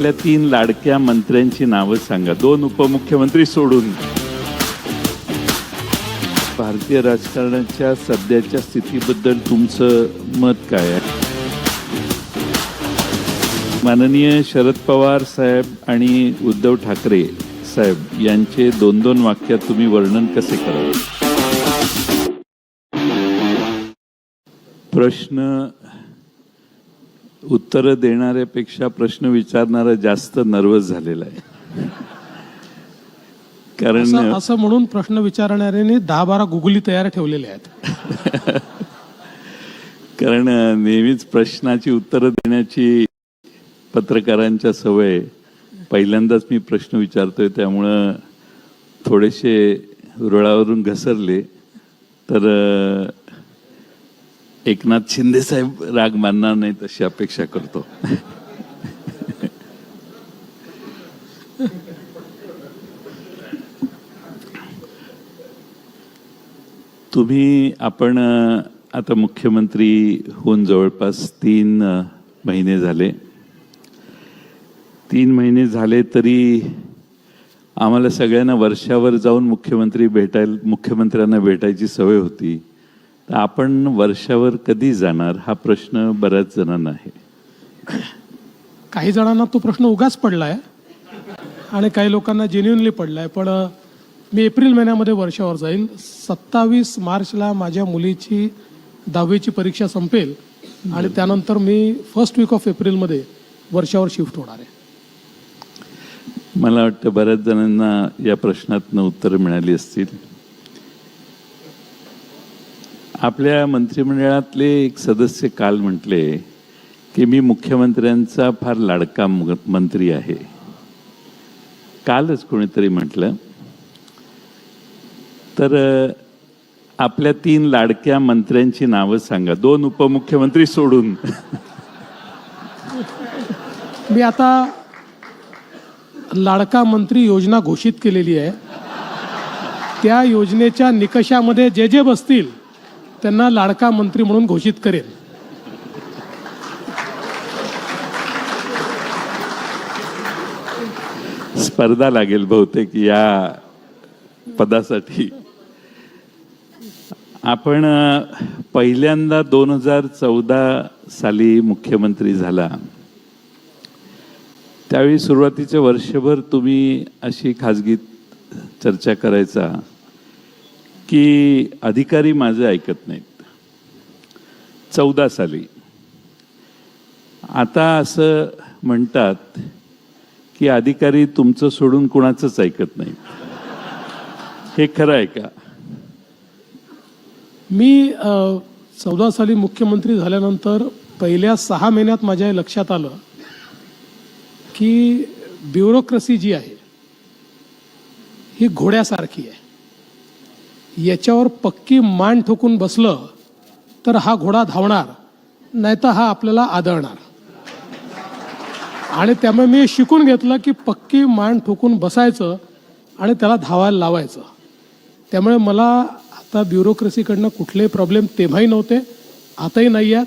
आपल्या तीन लाडक्या मंत्र्यांची नावं सांगा. दोन उपमुख्यमंत्री सोडून. भारतीय राजकारणाच्या सध्याच्या स्थितीबद्दल तुमचं मत काय आहे? माननीय शरद पवार साहेब आणि उद्धव ठाकरे साहेब यांचे दोन दोन वाक्यात तुम्ही वर्णन कसे कराल प्रश्न उत्तर देणाऱ्यापेक्षा प्रश्न विचारणारा जास्त नर्वस झालेला आहे. कारण असं म्हणून प्रश्न विचारणाऱ्याने दहा बारा गुगली तयार ठेवलेले आहेत. कारण नेहमीच प्रश्नाची उत्तरं देण्याची पत्रकारांच्या सवय पहिल्यांदाच मी प्रश्न विचारतोय त्यामुळं थोडेसे रुळावरून घसरले. तर एकनाथ शिंदे साहेब राग मानणार नाही तशी अपेक्षा करतो. तुम्ही आपण आता मुख्यमंत्री होऊन जवळपास तीन महिने झाले. तीन महिने झाले तरी आम्हाला सगळ्यांना वर्षावर जाऊन मुख्यमंत्री भेटायला मुख्यमंत्र्यांना भेटायची सवय होती. तर आपण वर्षावर कधी जाणार हा प्रश्न बऱ्याच जणांना आहे. काही जणांना तो प्रश्न उगाच पडलाय आणि काही लोकांना जेन्युनली पडलाय पण अ, मी एप्रिल महिन्यामध्ये वर्षावर जाईल सत्तावीस मार्चला माझ्या मुलीची दहावीची परीक्षा संपेल आणि त्यानंतर मी फर्स्ट वीक ऑफ एप्रिलमध्ये वर्षावर शिफ्ट होणार आहे. मला वाटतं बऱ्याच जणांना या प्रश्नातनं उत्तर मिळाली असतील. आपल्या मंत्रिमंडळातले एक सदस्य काल म्हटले की मी मुख्यमंत्र्यांचा फार लाडका मंत्री आहे. कालच कोणीतरी म्हटलं. तर आपल्या तीन लाडक्या मंत्र्यांची नावं सांगा. दोन उपमुख्यमंत्री सोडून. मी आता लाडका मंत्री योजना घोषित केलेली आहे. त्या योजनेच्या निकषामध्ये जे जे बसतील त्यांना लाडका मंत्री म्हणून घोषित करेन स्पर्धा लागेल बहुतेक या पदासाठी. आपण पहिल्यांदा दोन हजार चौदा साली मुख्यमंत्री झाला. त्यावेळी सुरुवातीचे वर्षभर तुम्ही अशी खाजगी चर्चा करायचा. की अधिकारी माझे ऐकत नाहीत. चौदा साली. आता असं म्हणतात की अधिकारी तुमचं सोडून कुणाचंच ऐकत नाही हे खरं आहे का? मी चौदा साली मुख्यमंत्री झाल्यानंतर पहिल्या सहा महिन्यात माझ्या लक्षात आलं की ब्युरोक्रेसी जी आहे ही घोड्यासारखी आहे. याच्यावर पक्की मान ठोकून बसलं तर हा घोडा धावणार नाहीतर हा आपल्याला आदळणार. आणि त्यामुळे मी शिकून घेतलं की पक्की मान ठोकून बसायचं आणि त्याला धावायला लावायचं. त्यामुळे मला आता ब्युरोक्रेसीकडनं कुठलेही प्रॉब्लेम तेव्हाही नव्हते आताही नाही आहेत.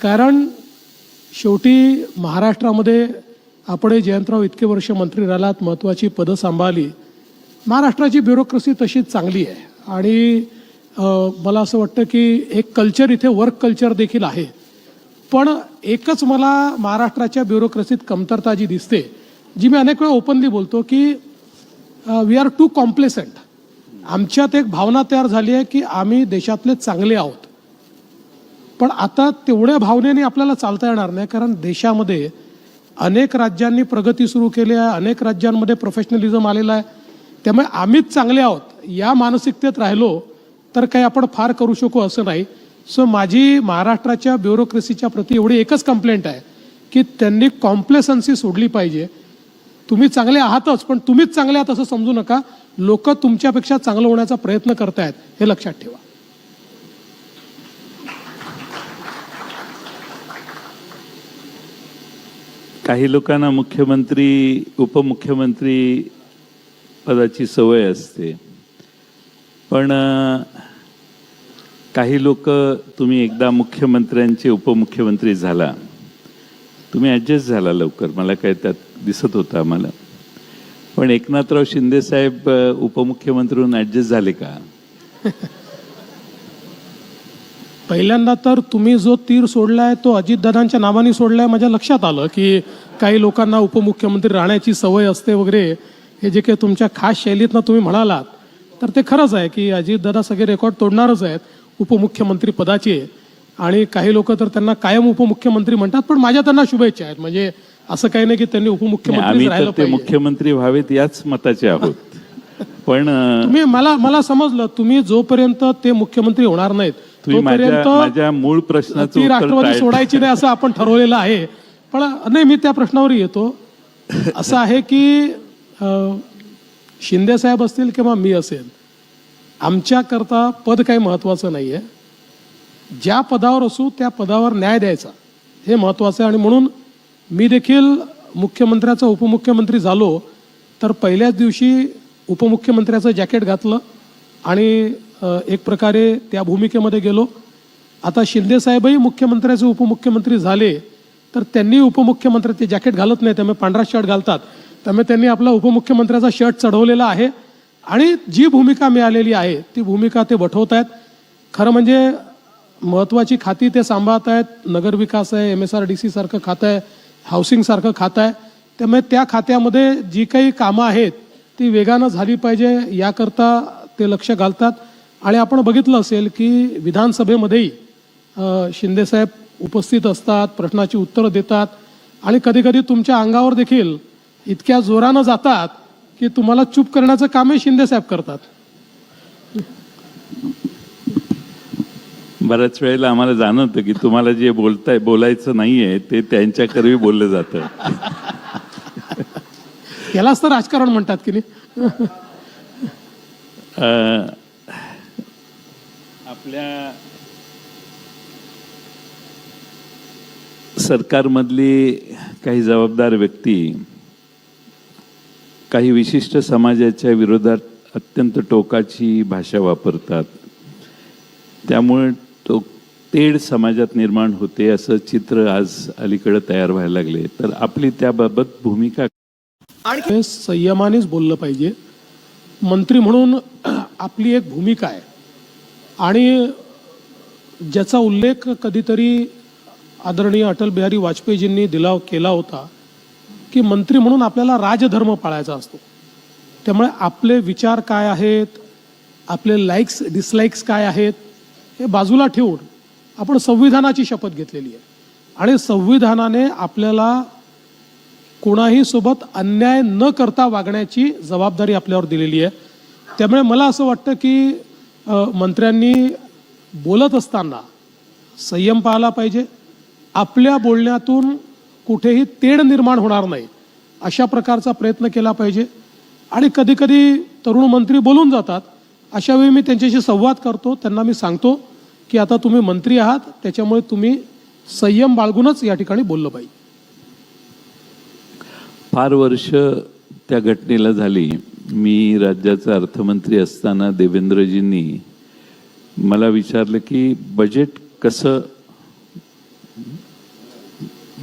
कारण शेवटी महाराष्ट्रामध्ये आपण जयंतराव इतके वर्ष मंत्री राहिलात महत्त्वाची पदं सांभाळली. महाराष्ट्राची ब्युरोक्रेसी तशीच चांगली आहे. आणि मला असं वाटतं की एक कल्चर इथे वर्क कल्चर देखील आहे. पण एकच मला महाराष्ट्राच्या ब्युरोक्रेसीत कमतरता जी दिसते जी मी अनेक वेळा ओपनली बोलतो की वी आर टू कॉम्प्लेसंट आमच्यात एक भावना तयार झाली आहे की आम्ही देशातले चांगले आहोत. पण आता तेवढ्या भावनेने आपल्याला चालता येणार नाही कारण देशामध्ये अनेक राज्यांनी प्रगती सुरू केली आहे अनेक राज्यांमध्ये प्रोफेशनलिझम आलेला आहे. त्यामुळे आम्हीच चांगले आहोत. या मानसिकतेत राहिलो तर काही आपण फार करू शकू असं नाही. सो माझी महाराष्ट्राच्या ब्युरोक्रेसीच्या प्रती एवढी एकच कंप्लेंट आहे की त्यांनी कॉम्प्लेसन्सी सोडली पाहिजे. तुम्ही चांगले आहातच पण तुम्हीच चांगले आहात असं समजू नका. लोक तुमच्यापेक्षा चांगलं होण्याचा प्रयत्न करतायत हे लक्षात ठेवा. काही लोकांना मुख्यमंत्री उपमुख्यमंत्री पदाची सवय असते. पण काही लोक तुम्ही एकदा मुख्यमंत्र्यांचे उपमुख्यमंत्री झाला. तुम्ही ॲडजस्ट झाला लवकर. मला काय त्यात दिसत होतं आम्हाला. पण एकनाथराव शिंदेसाहेब उपमुख्यमंत्री म्हणून ॲडजस्ट झाले का? पहिल्यांदा तर तुम्ही जो तीर सोडलाय तो अजितदादांच्या नावाने सोडलाय माझ्या लक्षात आलं की काही लोकांना उपमुख्यमंत्री राहण्याची सवय असते वगैरे. हे जे काही तुमच्या खास शैलीतनं तुम्ही म्हणालात तर ते खरंच आहे की अजितदादा सगळे रेकॉर्ड तोडणारच आहेत उपमुख्यमंत्री पदाचे आणि काही लोक तर त्यांना कायम उपमुख्यमंत्री म्हणतात पण माझ्या त्यांना शुभेच्छा आहेत. म्हणजे असं काही नाही की त्यांनी उपमुख्यमंत्री मुख्यमंत्री व्हावेत याच मताचे आहोत. पण तुम्ही मला मला समजलं तुम्ही जोपर्यंत ते मुख्यमंत्री होणार नाहीत तुम्ही माझ्या तोपर्यंत माझ्या मूळ प्रश्नाचं उत्तर राष्ट्रवादी सोडायची नाही असं आपण ठरवलेलं आहे. पण नाही मी त्या प्रश्नावर येतो. असं आहे की शिंदेसाहेब शिंदे साहेब असतील किंवा मी असेल आमच्याकरता पद काही महत्त्वाचं नाही आहे ज्या पदावर असू त्या पदावर न्याय द्यायचा. हे महत्त्वाचं आहे आणि म्हणून मी देखील मुख्यमंत्र्याचा उपमुख्यमंत्री झालो तर पहिल्याच दिवशी उपमुख्यमंत्र्याचं जॅकेट घातलं आणि एक प्रकारे त्या भूमिकेमध्ये गेलो. आता शिंदेसाहेबही मुख्यमंत्र्याचे उपमुख्यमंत्री झाले तर त्यांनी उपमुख्यमंत्र्याचे जॅकेट घालत नाही त्यामुळे पांढरा शर्ट घालतात. त्यामुळे त्यांनी आपला उपमुख्यमंत्र्याचा शर्ट चढवलेला आहे आणि जी भूमिका मिळालेली आहे ती भूमिका ते वठवत आहेत. खरं म्हणजे महत्त्वाची खाती ते सांभाळत आहेत. नगरविकास आहे एम एस आर डी सीसारखं खातं आहे हाऊसिंगसारखं खातं आहे. त्यामुळे त्या खात्यामध्ये जी काही कामं आहेत ती वेगानं झाली पाहिजे याकरता ते लक्ष घालतात. आणि आपण बघितलं असेल की विधानसभेमध्येही शिंदेसाहेब उपस्थित असतात प्रश्नाची उत्तरं देतात. आणि कधीकधी तुमच्या अंगावर देखील इतक्या जोरानं जातात की तुम्हाला चूप करण्याचं कामही शिंदेसाहेब करतात. बऱ्याच वेळेला आम्हाला जाणवतं की तुम्हाला जे बोलताय बोलायचं नाहीये ते त्यांच्याकरवी बोललं जातं. यालाच तर राजकारण म्हणतात की नाही? अ, आपल्या सरकारमधली काही जबाबदार व्यक्ती काही विशिष्ट समाजाच्या विरोधात अत्यंत टोकाची भाषा वापरतात. त्यामुळे तो तेढ समाजात निर्माण होते असं चित्र आज अलीकडे तयार व्हायला लागले. तर आपली त्याबाबत भूमिका आणि संयमानेच बोललं पाहिजे. मंत्री म्हणून आपली एक भूमिका आहे. आणि ज्याचा उल्लेख कधीतरी आदरणीय अटल बिहारी वाजपेयीजींनी दिला केला होता की मंत्री म्हणून आपल्याला राजधर्म पाळायचा असतो. त्यामुळे आपले विचार काय आहेत? आपले लाईक्स डिसलाईक्स काय आहेत? हे बाजूला ठेवून आपण संविधानाची शपथ घेतलेली आहे. आणि संविधानाने आपल्याला कोणाही सोबत अन्याय न करता वागण्याची जबाबदारी आपल्यावर दिलेली आहे. त्यामुळे मला असं वाटतं की मंत्र्यांनी बोलत असताना संयम पाळला पाहिजे. आपल्या बोलण्यातून कुठेही तेढ निर्माण होणार नाही. अशा प्रकारचा प्रयत्न केला पाहिजे. आणि कधीकधी तरुण मंत्री बोलून जातात. अशावेळी मी त्यांच्याशी संवाद करतो. त्यांना मी सांगतो की आता तुम्ही मंत्री आहात. त्याच्यामुळे तुम्ही संयम बाळगूनच या ठिकाणी बोललं पाहिजे. फार वर्ष त्या घटनेला झाली. मी राज्याचा अर्थमंत्री असताना देवेंद्रजींनी मला विचारलं की बजेट कसं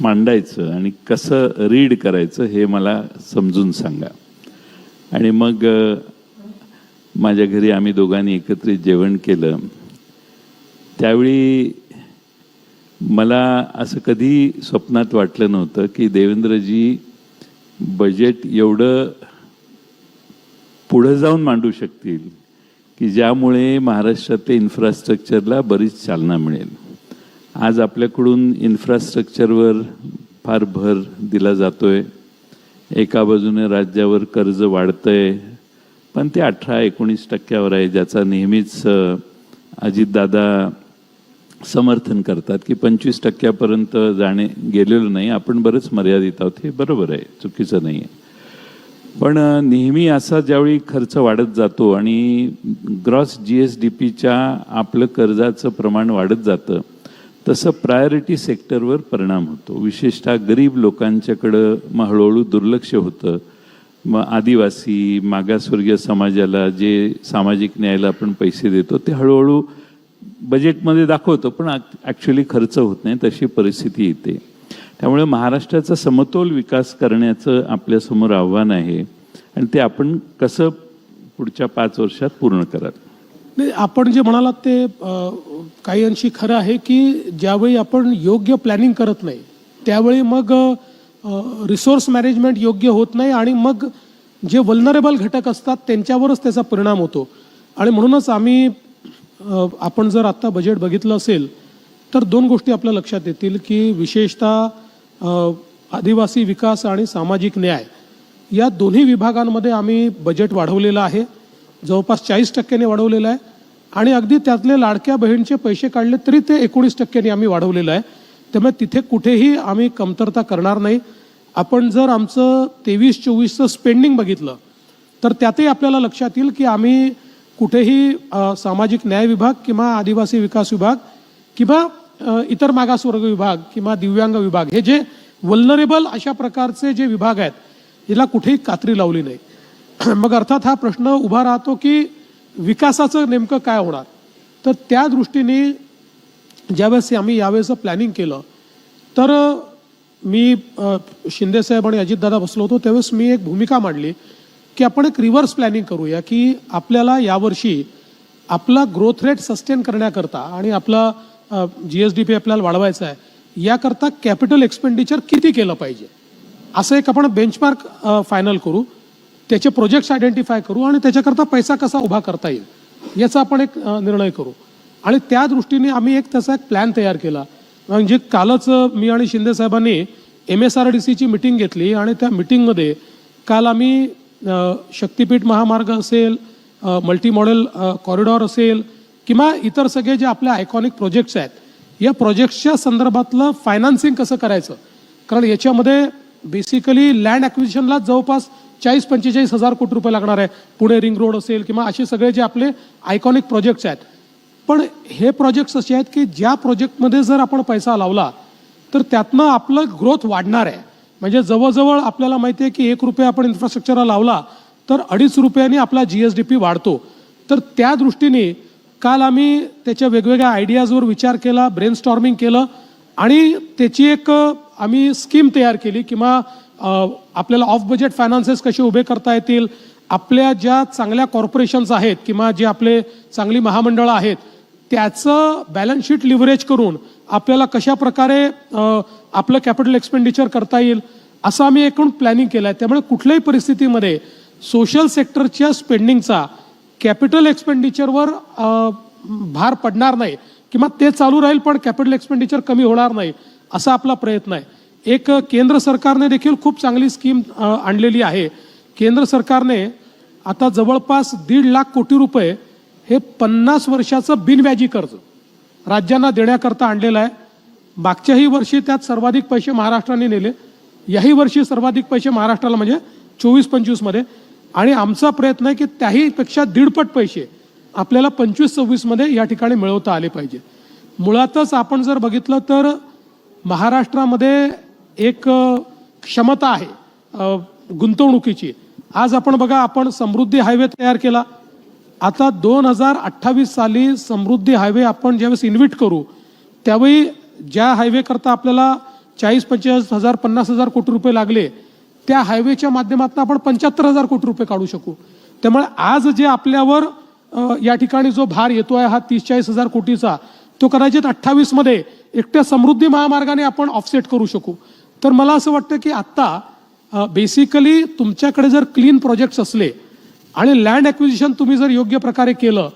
मांडायचं आणि कसं रीड करायचं हे मला समजून सांगा. आणि मग माझ्या घरी आम्ही दोघांनी एकत्रित जेवण केलं. त्यावेळी मला असं कधी स्वप्नात वाटलं नव्हतं की देवेंद्रजी बजेट एवढं पुढं जाऊन मांडू शकतील की ज्यामुळे महाराष्ट्रातल्या इन्फ्रास्ट्रक्चरला बरीच चालना मिळेल. आज आपल्याकडून इन्फ्रास्ट्रक्चरवर फार भर दिला जातो आहे एका बाजूने राज्यावर कर्ज वाढतं आहे पण ते अठरा एकोणीस टक्क्यावर आहे ज्याचा नेहमीच अजितदादा समर्थन करतात की पंचवीस टक्क्यापर्यंत जाणे गेलेलो नाही. आपण बरंच मर्यादित आहोत हे बरोबर आहे चुकीचं नाही आहे पण नेहमी असा ज्यावेळी खर्च वाढत जातो आणि ग्रॉस जी एस डी पीच्या आपलं कर्जाचं प्रमाण वाढत जातं तसं प्रायोरिटी सेक्टरवर परिणाम होतो. विशेषतः गरीब लोकांच्याकडं मग हळूहळू दुर्लक्ष होतं. मग आदिवासी मागासवर्गीय समाजाला जे सामाजिक न्यायाला आपण पैसे देतो ते हळूहळू बजेटमध्ये दाखवतो पण ॲक्च्युली खर्च होत नाही तशी परिस्थिती येते. त्यामुळे महाराष्ट्राचा समतोल विकास करण्याचं आपल्यासमोर आव्हान आहे. आणि ते आपण कसं पुढच्या पाच वर्षात पूर्ण कराल? नाही आपण जे म्हणालात ते काही अंशी खरं आहे की ज्यावेळी आपण योग्य प्लॅनिंग करत नाही त्यावेळी मग रिसोर्स मॅनेजमेंट योग्य होत नाही आणि मग जे वल्नरेबल घटक असतात त्यांच्यावरच त्याचा परिणाम होतो. आणि म्हणूनच आम्ही आपण जर आत्ता बजेट बघितलं असेल तर दोन गोष्टी आपल्या लक्षात येतील की विशेषतः आदिवासी विकास आणि सामाजिक न्याय या दोन्ही विभागांमध्ये आम्ही बजेट वाढवलेलं आहे. जवळपास चाळीस टक्क्यांनी वाढवलेलं आहे. आणि अगदी त्यातले लाडक्या बहिणीचे पैसे काढले तरी ते एकोणीस टक्क्यांनी आम्ही वाढवलेलं आहे. त्यामुळे तिथे कुठेही आम्ही कमतरता करणार नाही. आपण जर आमचं तेवीस चोवीसचं स्पेंडिंग बघितलं तर त्यातही आपल्याला लक्षात येईल की आम्ही कुठेही सामाजिक न्याय विभाग किंवा आदिवासी विकास विभाग किंवा इतर मागासवर्ग विभाग किंवा दिव्यांग विभाग हे जे वल्नरेबल अशा प्रकारचे जे विभाग आहेत याला कुठेही कात्री लावली नाही. मग अर्थात हा प्रश्न उभा राहतो की विकासाचं नेमकं काय होणार? तर त्या दृष्टीने ज्यावेळेस आम्ही यावेळेचं प्लॅनिंग केलं तर मी शिंदेसाहेब आणि अजितदादा बसलो होतो त्यावेळेस मी एक भूमिका मांडली की आपण एक रिव्हर्स प्लॅनिंग करूया की आपल्याला यावर्षी आपला ग्रोथ रेट सस्टेन करण्याकरता आणि आपला जी एस डी पी आपल्याला वाढवायचा आहे याकरता कॅपिटल एक्सपेंडिचर किती केलं पाहिजे? असं एक आपण बेंचमार्क फायनल करू. त्याचे प्रोजेक्ट्स आयडेंटिफाय करू आणि त्याच्याकरता पैसा कसा उभा करता येईल याचा आपण एक निर्णय करू. आणि त्या दृष्टीने आम्ही एक त्याचा एक प्लॅन तयार केला. म्हणजे कालच मी आणि शिंदे साहेबांनी एम एस आर डी सीची मिटिंग घेतली आणि त्या मिटिंगमध्ये काल आम्ही शक्तीपीठ शक्तिपीठ महामार्ग असेल मल्टी मॉडेल कॉरिडॉर असेल किंवा इतर सगळे जे आपले आयकॉनिक प्रोजेक्ट्स आहेत या प्रोजेक्ट्सच्या संदर्भातलं फायनान्सिंग कसं करायचं? कारण याच्यामध्ये बेसिकली लँड ॲक्विजिशनलाच जवळपास चाळीस पंचेचाळीस हजार कोटी रुपये लागणार आहे. पुणे रिंग रोड असेल किंवा असे सगळे जे आपले आयकॉनिक प्रोजेक्ट्स आहेत. पण हे प्रोजेक्ट्स असे आहेत की ज्या प्रोजेक्टमध्ये जर आपण पैसा लावला तर त्यातनं आपलं ग्रोथ वाढणार आहे. म्हणजे जवळजवळ आपल्याला माहिती आहे की एक रुपया आपण इन्फ्रास्ट्रक्चरला लावला तर अडीच रुपयांनी आपला जी एस डी पी वाढतो. तर त्या दृष्टीने काल आम्ही त्याच्या वेगवेगळ्या आयडियाजवर विचार केला ब्रेन स्टॉर्मिंग केलं आणि त्याची एक आम्ही स्कीम तयार केली किंवा आपल्याला ऑफ बजेट फायनान्सेस कसे उभे करता येतील? आपल्या ज्या चांगल्या कॉर्पोरेशन्स आहेत किंवा जे आपले चांगली महामंडळं आहेत त्याचं बॅलन्स शीट लिव्हरेज करून आपल्याला कशा प्रकारे आपलं कॅपिटल एक्सपेंडिचर करता येईल असं आम्ही एकूण प्लॅनिंग केलं आहे त्यामुळे कुठल्याही परिस्थितीमध्ये सोशल सेक्टरच्या स्पेंडिंगचा कॅपिटल एक्सपेंडिचरवर भार पडणार नाही. किंवा ते चालू राहील पण कॅपिटल एक्सपेंडिचर कमी होणार नाही असा आपला प्रयत्न आहे. एक केंद्र सरकारने देखील खूप चांगली स्कीम आणलेली आहे. केंद्र सरकारने आता जवळपास दीड लाख कोटी रुपये हे पन्नास वर्षाचं बिनव्याजी कर्ज राज्यांना देण्याकरता आणलेलं आहे. मागच्याही वर्षी त्यात सर्वाधिक पैसे महाराष्ट्राने नेले. याही वर्षी सर्वाधिक पैसे महाराष्ट्राला म्हणजे चोवीस पंचवीसमध्ये आणि आमचा प्रयत्न आहे की त्याहीपेक्षा दीडपट पैसे आपल्याला पंचवीस सव्वीसमध्ये या ठिकाणी मिळवता आले पाहिजे. मुळातच आपण जर बघितलं तर महाराष्ट्रामध्ये एक क्षमता आहे गुंतवणुकीची. आज आपण बघा आपण समृद्धी हायवे तयार केला. आता दोन हजार अठ्ठावीस साली समृद्धी हायवे आपण ज्यावेळेस इन्व्हिट करू त्यावेळी ज्या हायवेकरता आपल्याला चाळीस पंचेचाळीस हजार पन्नास हजार कोटी रुपये लागले त्या हायवेच्या माध्यमातून आपण पंच्याहत्तर हजार कोटी रुपये काढू शकू. त्यामुळे आज जे आपल्यावर या ठिकाणी जो भार येतो आहे हा तीस चाळीस हजार कोटीचा तो कदाचित अठ्ठावीसमध्ये एकट्या समृद्धी महामार्गाने आपण ऑफसेट करू शकू. तर मला असं वाटतं की आत्ता बेसिकली तुमच्याकडे जर क्लीन प्रोजेक्ट्स असले आणि लँड ॲक्विजिशन तुम्ही जर योग्य प्रकारे केलं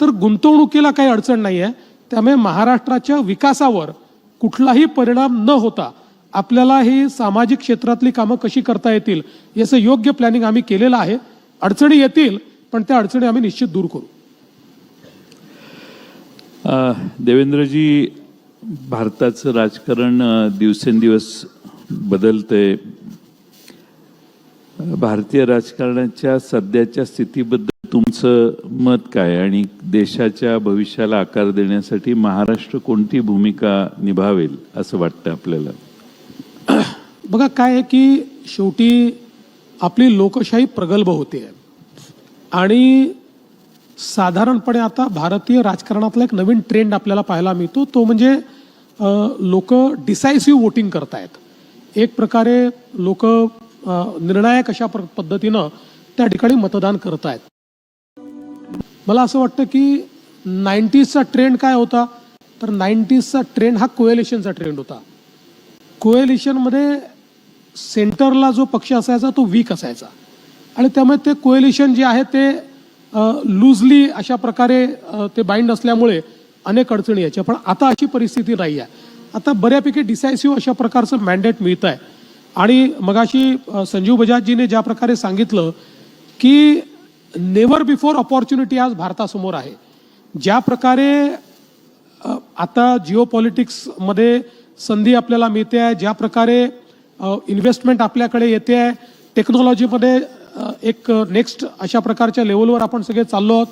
तर गुंतवणुकीला काही अडचण नाही आहे त्यामुळे महाराष्ट्राच्या विकासावर कुठलाही परिणाम न होता आपल्याला ही सामाजिक क्षेत्रातली कामं कशी करता येतील याचं योग्य प्लॅनिंग आम्ही केलेलं आहे. अडचणी येतील पण त्या अडचणी आम्ही निश्चित दूर करू. देवेंद्रजी भारताचं राजकारण दिवसेंदिवस बदलते. भारतीय राजकारणाच्या सध्याच्या स्थितीबद्दल तुमचं मत काय? आणि देशाच्या भविष्याला आकार देण्यासाठी महाराष्ट्र कोणती भूमिका निभावेल असं वाटतं आपल्याला? बघा काय आहे की शेवटी आपली लोकशाही प्रगल्भ होते. आणि साधारणपणे आता भारतीय राजकारणातला एक नवीन ट्रेंड आपल्याला पाहायला मिळतो. तो म्हणजे लोक डिसायसिव्ह वोटिंग करतायत. एक प्रकारे लोक निर्णायक अशा पद्धतीनं त्या ठिकाणी मतदान करत आहेत. मला असं वाटतं की नाईन्टीजचा ट्रेंड काय होता? तर नाईन्टीजचा ट्रेंड हा कोएलिशनचा ट्रेंड होता. कोएलिशनमध्ये सेंटरला जो पक्ष असायचा तो वीक असायचा. आणि त्यामुळे ते कोएलिशन जे आहे ते लूजली अशा प्रकारे ते बाइंड असल्यामुळे अनेक अडचणी यायच्या. पण आता अशी परिस्थिती नाही आहे आता बऱ्यापैकी डिसायसिव्ह अशा प्रकारचं मॅन्डेट मिळत आहे आणि मगाशी संजीव बजाजजीने ज्या प्रकारे सांगितलं की नेवर बिफोर ऑपॉर्च्युनिटी आज भारतासमोर आहे. ज्या प्रकारे आता जिओ पॉलिटिक्समध्ये संधी आपल्याला मिळते आहे ज्या प्रकारे इन्व्हेस्टमेंट आपल्याकडे येते आहे टेक्नॉलॉजीमध्ये एक नेक्स्ट अशा प्रकारच्या लेवलवर आपण सगळे चाललो आहोत.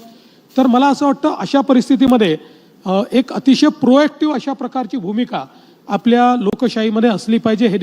तर मला असं वाटतं अशा परिस्थितीमध्ये एक अतिशय प्रोएक्टिव्ह अशा प्रकारची भूमिका आपल्या लोकशाहीमध्ये असली पाहिजे हे